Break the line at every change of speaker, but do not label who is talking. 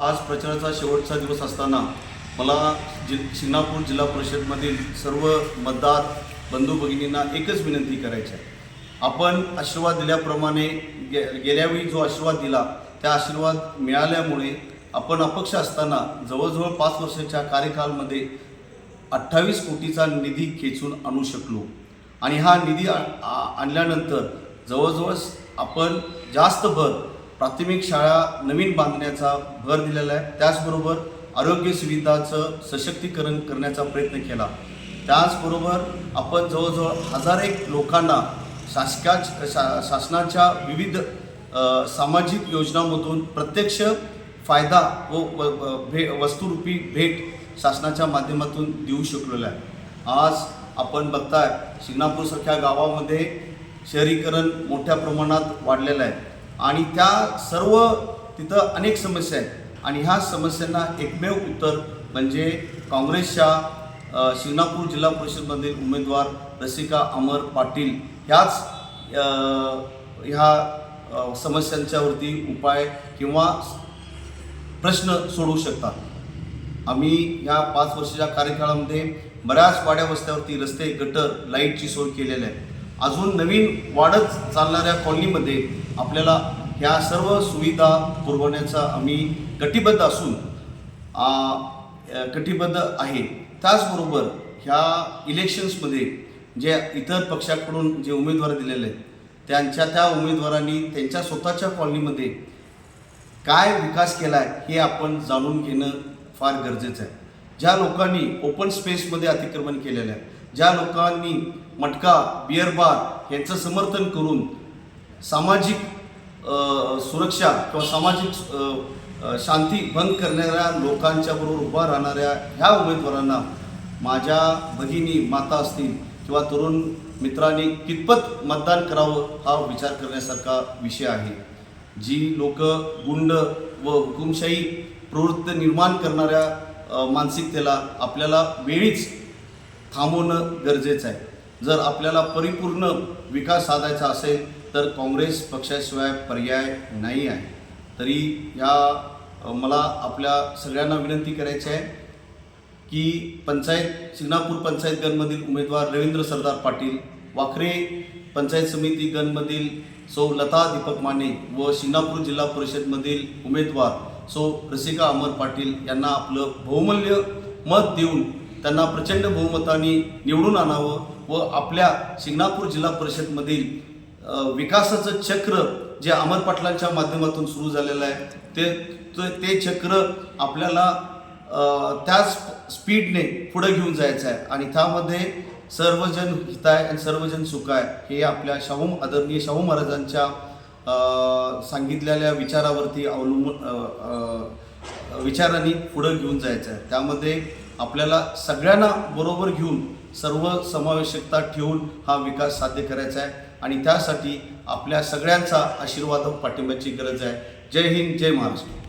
आज प्रचाराचा शेवटचा दिवस असताना मला जि शिंगणापूर जिल्हा परिषदमधील सर्व मतदार बंधू भगिनींना एकच विनंती करायची आहे. आपण आशीर्वाद दिल्याप्रमाणे गे गेल्यावेळी जो आशीर्वाद दिला त्या आशीर्वाद मिळाल्यामुळे आपण अपक्ष असताना जवळजवळ पाच वर्षाच्या कार्यकालमध्ये अठ्ठावीस कोटीचा निधी खेचून आणू शकलो. आणि हा निधी आ- आणल्यानंतर जवळजवळ आपण जास्त भर प्राथमिक शाळा नवीन बांधण्याचा भर दिलेला आहे. त्याचबरोबर आरोग्य सुविधाचं सशक्तीकरण करण्याचा प्रयत्न केला. त्याचबरोबर आपण जवळजवळ हजार एक लोकांना शासका शा शासनाच्या विविध सामाजिक योजनांमधून प्रत्यक्ष फायदा व भे वस्तुरूपी भेट शासनाच्या माध्यमातून देऊ शकलेलो आहे. आज आपण बघताय शिंगणापूरसारख्या गावामध्ये शहरीकरण मोठ्या प्रमाणात वाढलेलं आहे. आणि त्या सर्व तिथं अनेक समस्या आहेत. आणि ह्या समस्यांना एकमेव उत्तर म्हणजे काँग्रेसच्या शिंगणापूर जिल्हा परिषदमधील उमेदवार रसिका अमर पाटील ह्याच ह्या समस्यांच्यावरती उपाय किंवा प्रश्न सोडवू शकतात. आम्ही या पाच वर्षाच्या कार्यकाळामध्ये बऱ्याच वाड्या वस्त्यावरती रस्ते गटर लाईटची सोय केलेली आहे अजून नवीन वाढत चालणाऱ्या कॉलनीमध्ये आपल्याला ह्या सर्व सुविधा पुरवण्याचा आम्ही कटिबद्ध असून कटिबद्ध आहे. त्याचबरोबर ह्या इलेक्शन्समध्ये जे इतर पक्षाकडून जे उमेदवार दिलेले आहेत त्यांच्या त्या उमेदवारांनी त्यांच्या स्वतःच्या कॉलनीमध्ये काय विकास केला आहे हे आपण जाणून घेणं फार गरजेचं आहे. ज्या लोकांनी ओपन स्पेसमध्ये अतिक्रमण केलेलं आहे ज्या लोकांनी मटका बिअर बार यांचं समर्थन करून सामाजिक सुरक्षा किंवा सामाजिक शांती भंग करणाऱ्या लोकांच्या बरोबर उभा राहणाऱ्या ह्या उमेदवारांना माझ्या भगिनी माता असतील किंवा तरुण मित्रांनी कितपत मतदान करावं हा विचार करण्यासारखा विषय आहे. जी लोक गुंड व हुकुमशाही प्रवृत्त निर्माण करणाऱ्या मानसिकतेला आपल्याला वेळीच थांबवणं गरजेचं आहे. जर आपल्याला परिपूर्ण विकास साधायचा असेल तर काँग्रेस पक्षाशिवाय पर्याय नाही आहे. तरी या मला आपल्या सगळ्यांना विनंती करायची आहे की पंचायत सिंगणापूर पंचायत गणमधील उमेदवार रवींद्र सरदार पाटील वाखरे पंचायत समिती गणमधील सौ लता दीपक माने व शिंगणापूर जिल्हा परिषदमधील उमेदवार सौ रसिका अमर पाटील यांना आपलं बहुमूल्य मत देऊन त्यांना प्रचंड बहुमताने निवडून आणावं व आपल्या शिंगणापूर जिल्हा परिषदमधील विकासाचं चक्र जे अमर पाटलांच्या माध्यमातून सुरू झालेलं आहे ते ते- ते चक्र आपल्याला त्याच स्पीडने पुढे घेऊन जायचं आहे. आणि त्यामध्ये सर्वजन हिताय आणि सर्वजन सुखाय हे आपल्या शाहू आदरणीय शाहू महाराजांच्या सांगितलेल्या विचारावरती अवलंबून विचारांनी पुढं घेऊन जायचं आहे त्यामध्ये आपल्याला सगळ्यांना बरोबर घेऊन सर्व समावेशकता ठेवून हा विकास साध्य करायचा आहे आणि त्यासाठी आपल्या सगळ्यांचा आशीर्वाद पाठिंब्याची गरज आहे. जय हिंद जय महाराष्ट्र.